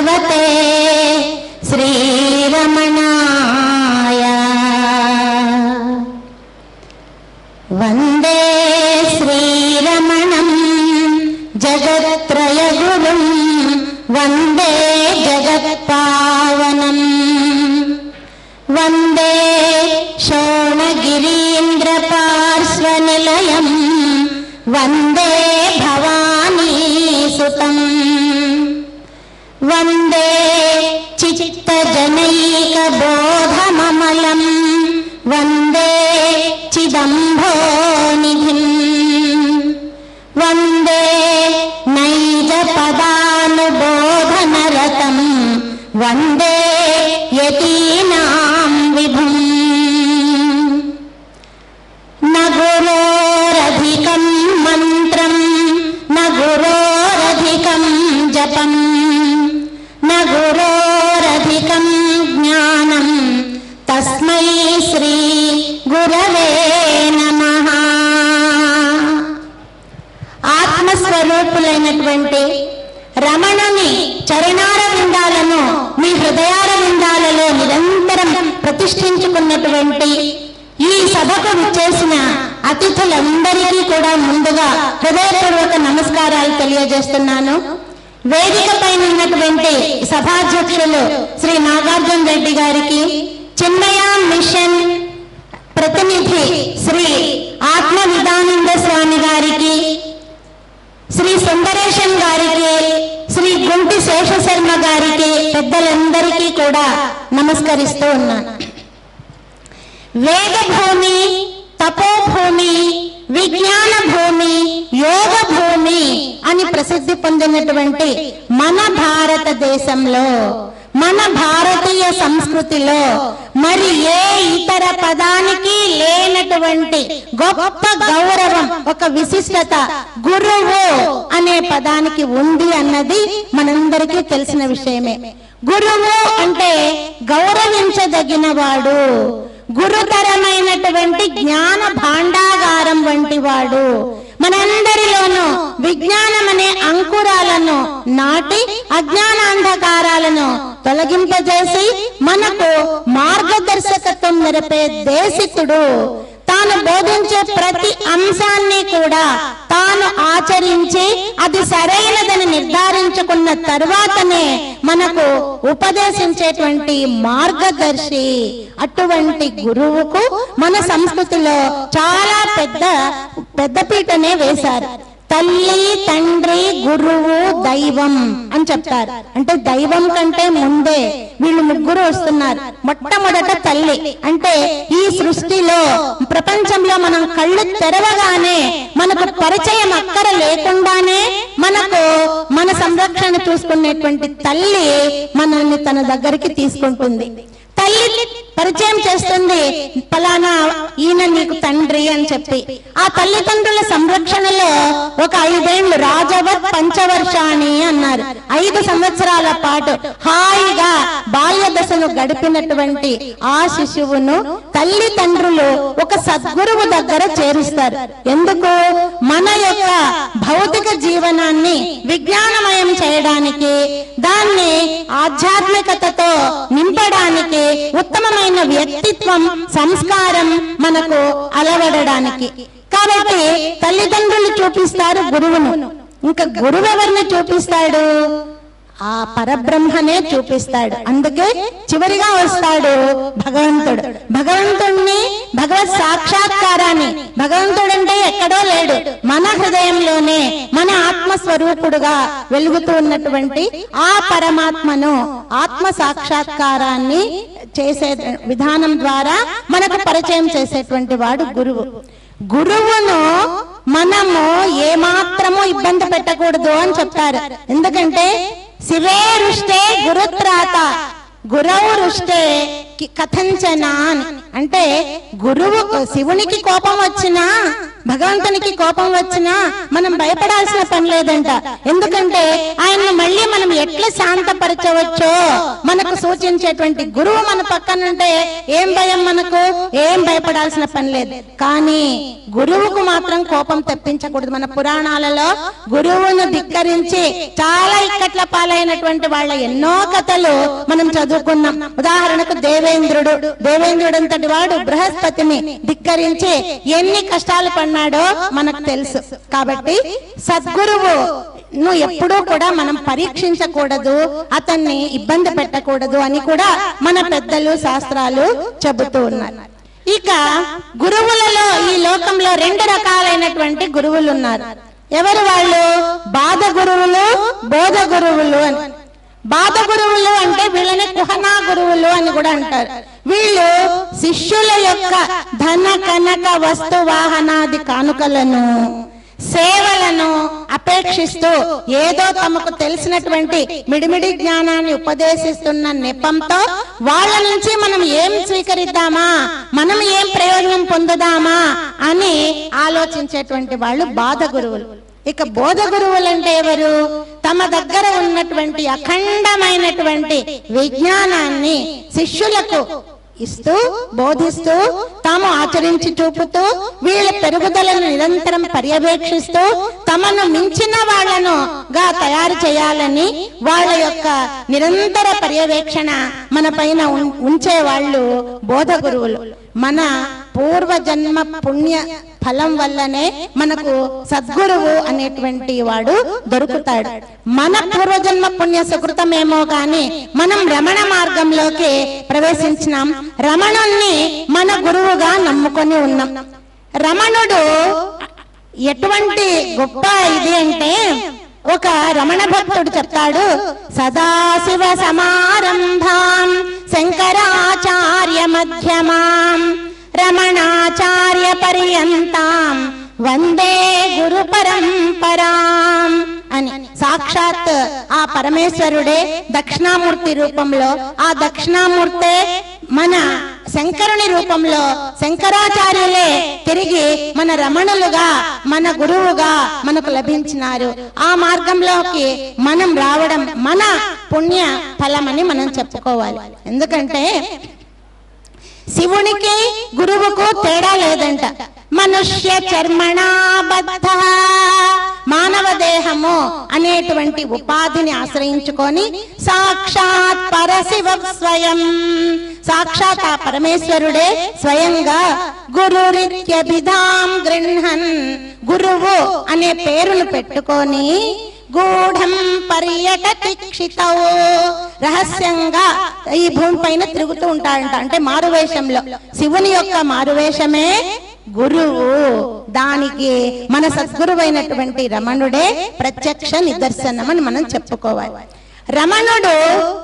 భగవతే అతిథులందరికీ కూడా ముందుగా హృదయపూర్వక నమస్కారాలు తెలియజేస్తున్నాను. వేదిక పైన ఉన్నటువంటి సభాధ్యక్షులు శ్రీ నాగార్జున రెడ్డి గారికి చిన్నయ మిషన్ ప్రతినిధి శ్రీ ఆత్మ విధానంద స్వామి గారికి శ్రీ సుందరేశం గారికి శ్రీ గుంటి శేషశర్మ గారికి పెద్దలందరికీ కూడా నమస్కరిస్తూ ఉన్నాను. వేద భూమి తపోభూమి విజ్ఞాన భూమి యోగ భూమి అని ప్రసిద్ధి పొందినటువంటి మన భారతదేశంలో మన భారతీయ సంస్కృతిలో మరి ఏ ఇతర పదానికి లేనటువంటి గొప్ప గౌరవం ఒక విశిష్టత గురువు అనే పదానికి ఉంది అన్నది మనందరికీ తెలిసిన విషయమే. గురువు అంటే గౌరవించదగిన వాడు గురుతరమైనటువంటి జ్ఞాన భాండాగారం వంటి వాడు. మనందరిలోనూ విజ్ఞానం అనే అంకురాలను నాటి అజ్ఞానాంధకారాలను తొలగింపజేసి మనకు మార్గదర్శకత్వం నిరపే దేశికుడు తాను బోధించే ప్రతి అంశాన్ని కూడా తాను ఆచరించి అది సరైనదని నిర్ధారించుకున్న తర్వాతనే మనకు ఉపదేశించేటువంటి మార్గదర్శి అటువంటి గురువుకు మన సంస్కృతిలో చాలా పెద్ద పెద్దపీటనే వేశారు. తల్లి తండ్రి గురువు దైవం అని చెప్తారు. అంటే దైవం కంటే ముందే వీళ్ళు ముగ్గురు వస్తున్నారు. మొట్టమొదట తల్లి. అంటే ఈ సృష్టిలో ప్రపంచంలో మనం కళ్ళు తెరవగానే మనకు పరిచయం అక్కర లేకుండానే మనకు మన సంరక్షణ చూసుకునేటువంటి తల్లి మనల్ని తన దగ్గరికి తీసుకుంటుంది. తల్లి పరిచయం చేస్తుంది ఫలానా ఈయన నీకు తండ్రి అని చెప్పి. ఆ తల్లిదండ్రుల సంరక్షణలో ఒక ఐదేళ్ళు రాజవత్ పంచవర్షాణి అన్నారు. ఐదు సంవత్సరాల పాటు హాయిగా బాల్య దశను గడిపినటువంటి ఆ శిశువును తల్లిదండ్రులు ఒక సద్గురువు దగ్గర చేరుస్తారు. ఎందుకు? మన యొక్క భౌతిక జీవనాన్ని విజ్ఞానమయం చేయడానికి దాన్ని ఆధ్యాత్మికతతో నింపడానికి ఉత్తమమైన వ్యక్తిత్వం సంస్కారం మనకు అలవడడానికి. కాబట్టి తల్లిదండ్రులు చూపిస్తారు గురువును. ఇంకా గురువు ఎవరిని చూపిస్తాడు? ఆ పరబ్రహ్మనే చూపిస్తాడు. అందుకే చివరిగా వస్తాడు భగవంతుడు. భగవంతుణ్ణి భగవత్ సాక్షాత్కారాన్ని. భగవంతుడు అంటే ఎక్కడో లేడు. మన హృదయంలోనే మన ఆత్మస్వరూపుడుగా వెలుగుతూ ఉన్నటువంటి ఆ పరమాత్మను ఆత్మ సాక్షాత్కారాన్ని చేసే విధానం ద్వారా మనకు పరిచయం చేసేటువంటి వాడు గురువు. గురువును మనము ఏమాత్రము ఇబ్బంది పెట్టకూడదు అని చెప్తారు. ఎందుకంటే శివే రుష్టే గురుత్రాత. గురవు రుష్టే కి- అంటే గురువు శివునికి కోపం వచ్చినా భగవంతునికి కోపం వచ్చినా మనం భయపడాల్సిన పని లేదంట. ఎందుకంటే ఆయన్ని మళ్ళీ మనం ఎట్లా శాంతపరచవచ్చో మనకు సూచించేటువంటి గురువు మన పక్కన ఉంటే ఏం భయం మనకు? ఏం భయపడాల్సిన పని లేదు. కానీ గురువుకు మాత్రం కోపం తెప్పించకూడదు. మన పురాణాలలో గురువును ధిక్కరించి చాలా ఇక్కట్ల పాలైనటువంటి వాళ్ళ ఎన్నో కథలు మనం చదువుకున్నాం. ఉదాహరణకు దేవే దేవేంద్రుడు అంతటి వాడు బృహస్పతిని ధిక్కరించి ఎన్ని కష్టాలు పడినాడో మనకు తెలుసు. కాబట్టి సద్గురువు ను ఎప్పుడూ కూడా మనం పరీక్షించకూడదు అతన్ని ఇబ్బంది పెట్టకూడదు అని కూడా మన పెద్దలు శాస్త్రాలు చెబుతూ ఉన్నారు. ఇక గురువులలో ఈ లోకంలో రెండు రకాలైనటువంటి గురువులు ఉన్నారు ఎవరు వాళ్ళు? బాధ గురువులు బోధ గురువులు అని. బాధ గురువులు అంటే వీళ్ళని కుహనా గురువులు అని కూడా అంటారు. వీళ్ళు శిష్యుల యొక్క ధన కనక వస్తు వాహనాది కానుకలను సేవలను అపేక్షిస్తూ ఏదో తమకు తెలిసినటువంటి మిడిమిడి జ్ఞానాన్ని ఉపదేశిస్తున్న నెపంతో వాళ్ళ నుంచి మనం ఏం స్వీకరిద్దామా? మనం ఏం ప్రయోజనం పొందుదామా? అని ఆలోచించేటువంటి వాళ్ళు బాధ గురువులు ఇక బోధ గురువులంటే ఎవరు? తమ దగ్గర ఉన్నటువంటి అఖండమైనటువంటి విజ్ఞానాన్ని శిష్యులకు ఇస్తూ బోధిస్తూ తాము ఆచరించి చూపుతూ వీళ్ళ పెరుగుదలను నిరంతరం పర్యవేక్షిస్తూ తమను మించిన వాళ్ళను గా తయారు చేయాలని వాళ్ళ యొక్క నిరంతర పర్యవేక్షణ మన పైన ఉం- ఉంచే వాళ్ళు బోధ గురువులు మన పూర్వజన్మ పుణ్య ఫలం వల్లనే మనకు సద్గురువు అనేటువంటి వాడు దొరుకుతాడు. మన పూర్వజన్మ పుణ్య సుకృతమేమో కానీ మనం రమణ మార్గంలోకి ప్రవేశించినాం. రమణుణ్ణి మన గురువుగా నమ్ముకొని ఉన్నాం. రమణుడు ఎటువంటి గొప్ప ఇది అంటే ఒక రమణ భక్తుడు చెప్తాడు సదాశివ సమారంభాం శంకరాచార్య మధ్యమాం రమణాచార్య పర్యంతం వందే గురు పరంపరాం అని సాక్షాత్ ఆ పరమేశ్వరుడే దక్షిణామూర్తి రూపంలో ఆ దక్షిణామూర్తే మన శంకరుని రూపంలో శంకరాచార్యులే తిరిగి మన రమణులుగా మన గురువుగా మనకు లభించినారు. ఆ మార్గంలోకి మనం రావడం మన పుణ్య ఫలమని మనం చెప్పుకోవాలి. ఎందుకంటే శివునికి గురువుకు తేడా లేదంట. మనుష్య చర్మణాబద్ధ మానవ దేహము అనేటువంటి ఉపాధిని ఆశ్రయించుకొని సాక్షాత్ పరశివ స్వయం. సాక్షాత్ ఆ పరమేశ్వరుడే స్వయంగా గురురిత్యభిధాం గృహన్ గురువు అనే పేరును పెట్టుకొని గూఢం పర్యటతిక్షితౌ. రహస్యంగా ఈ భూమి పైన తిరుగుతూ ఉంటాడంట. అంటే మారువేషంలో. శివుని యొక్క మారువేషమే గురువు. దానికి మన సద్గురువైనటువంటి రమణుడే ప్రత్యక్ష నిదర్శనం అని మనం చెప్పుకోవాలి. రమణుడు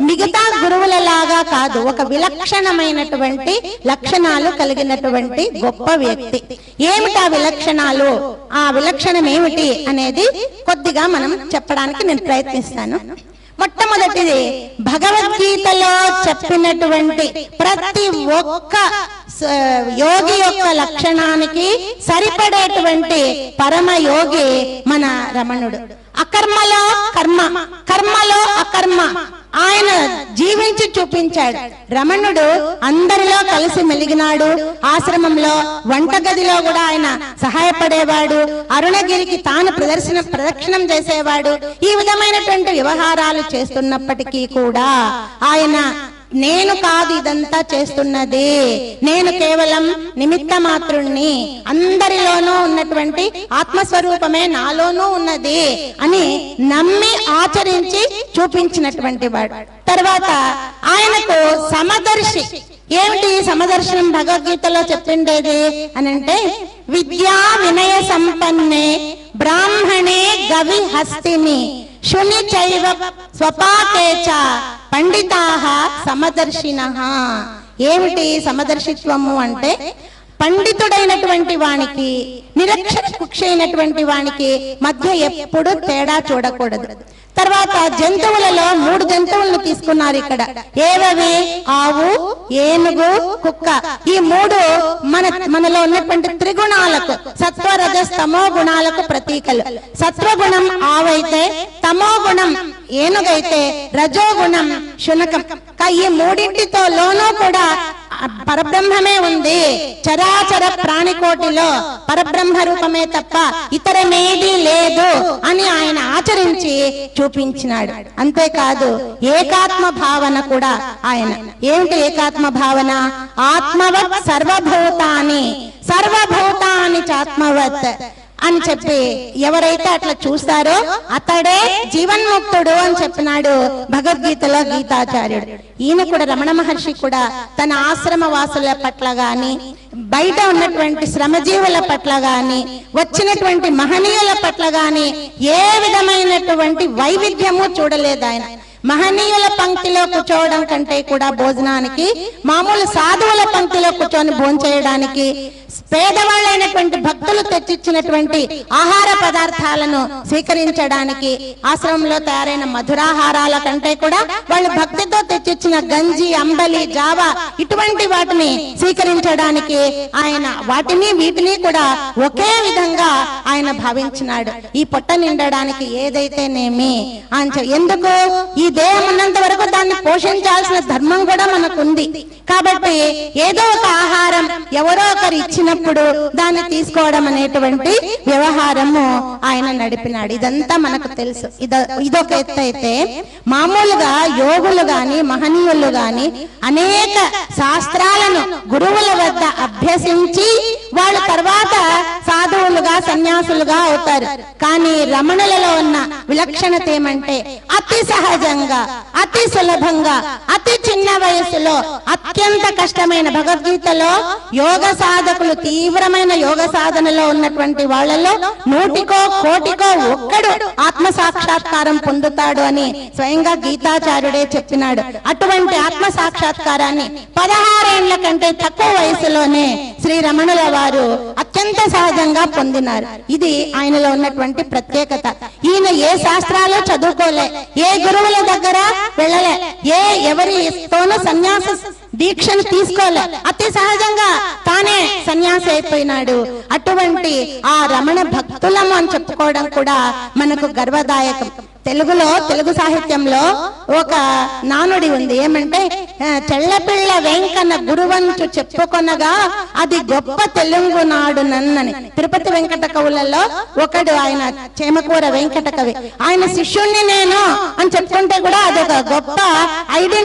మిగతా గురువులలాగా కాదు ఒక విలక్షణమైనటువంటి లక్షణాలు కలిగినటువంటి గొప్ప వ్యక్తి. ఏమిటి ఆ విలక్షణాలు? ఆ విలక్షణం ఏమిటి అనేది కొద్దిగా మనం చెప్పడానికి నేను ప్రయత్నిస్తాను. మొట్టమొదటిది భగవద్గీతలో చెప్పినటువంటి ప్రతి ఒక్క యోగి యొక్క లక్షణానికి సరిపడేటువంటి పరమ యోగి మన రమణుడు. అకర్మలో కర్మ కర్మలో అకర్మ. ఆయన జీవించి చూపించాడు. రమణుడు అందరిలో కలిసి మెలిగినాడు. ఆశ్రమంలో వంటగదిలో కూడా ఆయన సహాయపడేవాడు. అరుణగిరికి తాను ప్రదర్శన ప్రదక్షిణం చేసేవాడు. ఈ విధమైనటువంటి వ్యవహారాలు చేస్తున్నప్పటికీ కూడా ఆయన నేను కాదు ఇదంతా చేస్తున్నది. నేను కేవలం నిమిత్త మాత్రుణ్ణి అందరిలోనూ ఉన్నటువంటి ఆత్మస్వరూపమే నాలోనూ ఉన్నది అని నమ్మి ఆచరించి చూపించినటువంటి వాడు. తర్వాత ఆయనకు సమదర్శి. ఏమిటి సమదర్శనం భగవద్గీతలో చెప్పిండేది? అని అంటే విద్యా వినయ సంపన్నే బ్రాహ్మణే గవి హస్తిని. శుని చైవ స్వపాకే చ పండితాహ సమదర్శిన ఏమిటి సమదర్శిత్వము అంటే? పండితుడైనటువంటి వానికి నిరక్ష కుక్ష అయినటువంటి వానికి మధ్య ఎప్పుడు తేడా చూడకూడదు. తర్వాత జంతువులలో మూడు జంతువులను తీసుకున్నారు ఇక్కడ. ఏవవి? ఆవు ఏనుగు కుక్క. ఈ మూడు మన మనలో ఉన్నటువంటి త్రిగుణాలకు సత్వ రజస్ తమో గుణాలకు ప్రతీకలు. సత్వగుణం ఆవైతే తమో గుణం ఏనుగైతే రజోగుణం శునకం. ఈ మూడింటితో లోనూ కూడా పరబ్రహ్మమే ఉంది. చరాచర ప్రాణికోటిలో పరబ్రహ్మ రూపమే తప్ప ఇతరమేది లేదు అని ఆయన ఆచరించి చూ చూపించినాడు. అంతేకాదు ఏకాత్మ భావన కూడా ఆయన. ఏమిటి ఏకాత్మ భావన? ఆత్మవత్ సర్వభూతాని సర్వభూతాని చాత్మవత్. అని చెప్పి ఎవరైతే అట్లా చూస్తారో అతడే జీవన్ముక్తుడు అని చెప్పినాడు భగవద్గీతలో గీతాచార్యుడు. ఈయన కూడా రమణ మహర్షి కూడా తన ఆశ్రమ వాసుల పట్ల గాని బయట ఉన్నటువంటి శ్రమజీవుల పట్ల గాని వచ్చినటువంటి మహనీయుల పట్ల గాని ఏ విధమైనటువంటి వైవిధ్యము చూడలేదు ఆయన. మహనీయుల పంక్తిలో కూర్చోవడం కంటే కూడా భోజనానికి మామూలు సాధువుల పంక్తిలో కూర్చొని భోంచేయడానికి పేదవాళ్ళైనటువంటి భక్తులు తెచ్చిచ్చినటువంటి ఆహార పదార్థాలను స్వీకరించడానికి ఆశ్రమంలో తయారైన మధురాహారాల కంటే కూడా వాళ్ళు భక్తితో తెచ్చిచ్చిన గంజి అంబలి జావా ఇటువంటి వాటిని స్వీకరించడానికి ఆయన వాటిని వీటిని కూడా ఒకే విధంగా ఆయన భావించినాడు. ఈ పొట్ట నిండడానికి ఏదైతేనేమి అని ఎందుకు? ఈ దేహం ఉన్నంత వరకు దాన్ని పోషించాల్సిన ధర్మం కూడా మనకుంది. కాబట్టి ఏదో ఒక ఆహారం ఎవరో ఒకరు ఇచ్చినప్పుడు దాన్ని తీసుకోవడం అనేటువంటి వ్యవహారము ఆయన నడిపినాడు. ఇదంతా మనకు తెలుసు. ఇద ఇదొక ఎత్తు అయితే మామూలుగా యోగులు గాని మహనీయులు గాని అనేక శాస్త్రాలను గురువుల వద్ద అభ్యసించి వాళ్ళ తర్వాత సన్యాసులుగా అవుతారు. కానీ రమణులలో ఉన్న విలక్షణత ఏమంటే అతి సహజంగా అతి సులభంగా అతి చిన్న వయసులో అత్యంత కష్టమైన భగవద్గీతలో యోగ సాధకులు తీవ్రమైన యోగ సాధనలో ఉన్నటువంటి వాళ్ళలో నూటికో కోటికో ఒక్కడు ఆత్మ సాక్షాత్కారం పొందుతాడు అని స్వయంగా గీతాచార్యుడే చెప్పినాడు. అటువంటి ఆత్మ సాక్షాత్కారాన్ని పదహారేళ్ళ కంటే తక్కువ వయసులోనే శ్రీ రమణుల వారు అత్యంత సహజంగా పొందినారు. ఇది ఆయనలో ఉన్నటువంటి ప్రత్యేకత. ఈయన ఏ శాస్త్రాలు చదువుకోలే ఏ గురువుల దగ్గర వెళ్ళలే ఏ ఎవరితోనూ సన్యాస దీక్షను తీసుకోలే. అతి సహజంగా తానే సన్యాసి అయిపోయినాడు. అటువంటి ఆ రమణ భక్తులము అని చెప్పుకోవడం కూడా మనకు గర్వదాయకం. తెలుగులో తెలుగు సాహిత్యంలో ఒక నానుడి ఉంది. ఏమంటే చెల్లపిల్ల వెంకన్న గురువంచు చెప్పుకొనగా అది గొప్ప తెలుగు నాడు నన్నని. తిరుపతి వెంకట కవులలో ఒకడు ఆయన చేమకూర వెంకట కవి. ఆయన శిష్యుణ్ణి నేను అని చెప్పుకుంటే కూడా అదొక గొప్ప ఐడెంటి